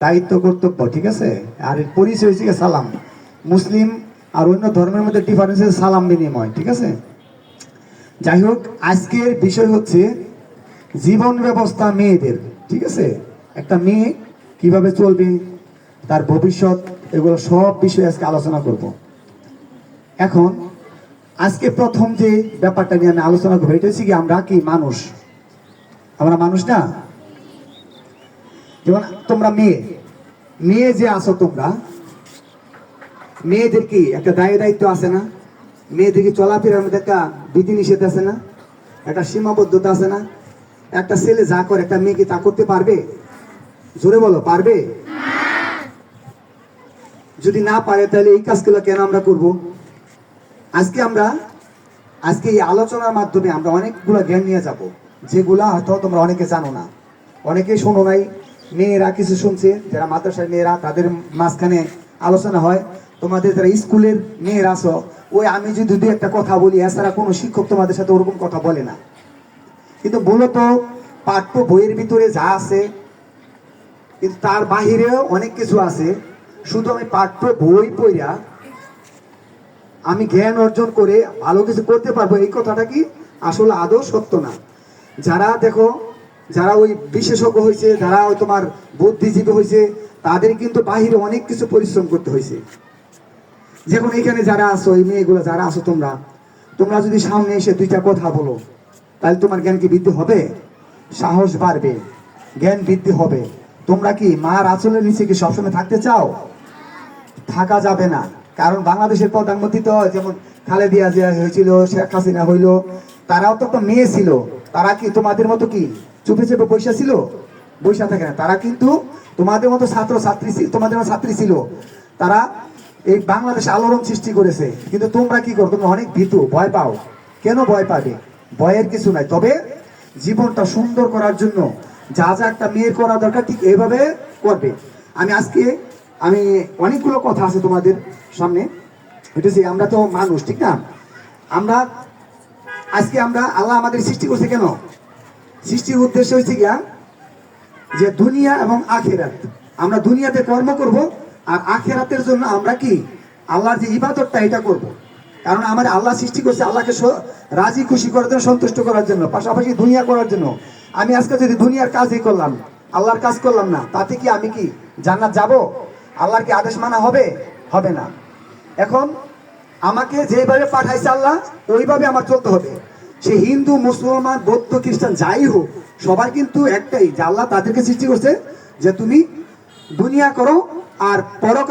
দায়িত্ব কর্তব্য, ঠিক আছে? আর পরিচয় গিয়ে সালাম। মুসলিম আর অন্য ধর্মের মধ্যে ডিফারেন্স সালাম বিনিময়, ঠিক আছে? যাই হোক, আজকের বিষয় হচ্ছে জীবন ব্যবস্থা মেয়েদের, ঠিক আছে? একটা মেয়ে কীভাবে চলবে, তার ভবিষ্যৎ, এগুলো সব বিষয়ে আজকে আলোচনা করব। এখন, আজকে প্রথম যে ব্যাপারটা নিয়ে আমি আলোচনা করব, এটা হচ্ছে কি আমরা কি মানুষ? আমরা মানুষ না? যেমন তোমরা মেয়ে। মেয়ে যে আছো তোমরা, মেয়েদের কি একটা দায় দায়িত্ব আছে না? মেয়েদের কি চলাফেরার মধ্যে একটা বিধি নিষেধ আছে না? একটা সীমাবদ্ধতা আছে না? একটা ছেলে যা করে, একটা মেয়ে কি তা করতে পারবে? জোরে বলো, পারবে? যদি না পারে, তাহলে এই কাজগুলো কেন আমরা করব? আজকে আমরা, আজকে এই আলোচনার মাধ্যমে আমরা অনেকগুলো জ্ঞান নিয়ে যাব, যেগুলা হয়তো তোমরা অনেকে জানো না অনেকেই শোনো নাই মেয়েরা কিছু শুনছে, যারা মাদ্রাসার মেয়েরা, তাদের মাঝখানে আলোচনা হয়। তোমাদের যারা স্কুলের মেয়েরা আছো, ওই আমি যদি দু একটা কথা বলি, এছাড়া কোনো শিক্ষক তোমাদের সাথে ওরকম কথা বলে না। কিন্তু মূলত পাঠ্য বইয়ের ভিতরে যা আছে, কিন্তু তার বাহিরেও অনেক কিছু আছে। শুধু আমি পাঠ্য বই পড়া আমি জ্ঞান অর্জন করে ভালো কিছু করতে পারব, এই কথাটা কি আসলে আদৌ সত্য না? যারা দেখো যারা ওই বিশেষজ্ঞ হয়েছে, যারা তোমার বুদ্ধিজীবী হয়েছে, তাদের কিন্তু বাহিরে অনেক কিছু পরিশ্রম করতে হয়েছে। যেমন এখানে যারা আছো, এই মেয়েগুলো যারা আছো তোমরা তোমরা যদি সামনে এসে দুইটা কথা বলো, তাহলে তোমার জ্ঞান কি বৃদ্ধি হবে? সাহস বাড়বে, জ্ঞান বৃদ্ধি হবে। তোমরা কি মার আঁচলের নিচে কি সবসময় থাকতে চাও? থাকা যাবে না। কারণ বাংলাদেশের প্রধানমন্ত্রী তো যেমন খালেদিয়া জিয়া হয়েছিল, শেখ হাসিনা হইল, তারাও তো একটা মেয়ে ছিল। তারা কি তোমাদের মতো কি চুপে চেপে বৈশা ছিল? বৈশা থাকে না। তারা কিন্তু তোমাদের মতো ছাত্র, ছাত্রী ছিল, তোমাদের মতো ছাত্রী ছিল। তারা এই বাংলাদেশে আলোড়ন সৃষ্টি করেছে। কিন্তু তোমরা কি করো? তোমরা অনেক ভীতু, ভয় পাও। কেন ভয় পাবে? ভয়ের কিছু নাই। তবে জীবনটা সুন্দর করার জন্য যা যা একটা মেয়ের করা দরকার, ঠিক এইভাবে করবে। আমি আজকে, আমি অনেকগুলো কথা আছে তোমাদের সামনে। এটা যে আমরা তো মানুষ, ঠিক না? আমরা আজকে আমরা আল্লাহ আমাদের সৃষ্টি করছে কেন? সৃষ্টির উদ্দেশ্য হয়েছে গিয়া যে দুনিয়া এবং আখেরাত। আমরা দুনিয়াতে কর্ম করব আর আখেরাতের জন্য আমরা কি? আল্লাহর যে ইবাদতটা, এটা করব। কারণ আমার আল্লাহ সৃষ্টি করছে আল্লাহকে রাজি, খুশি করার জন্য, সন্তুষ্ট করার জন্য, পাশাপাশি দুনিয়া করার জন্য। আমি আজকে যদি দুনিয়ার কাজই করলাম, আল্লাহর কাজ করলাম না, তাতে কি আমি কি জান্নাত যাব? আল্লাহর কি আদেশ মানা হবে? হবে না। এখন আমাকে যেভাবে পাঠাইছে আল্লাহ, ওইভাবে আমার চলতে হবে। সে হিন্দু, মুসলমান, বৌদ্ধ, খ্রিস্টান, যাই হোক, সবাই কিন্তু একটাই যে আল্লাহ তাদেরকে সৃষ্টি করছে যে তুমি দুনিয়া করো আর পরকাল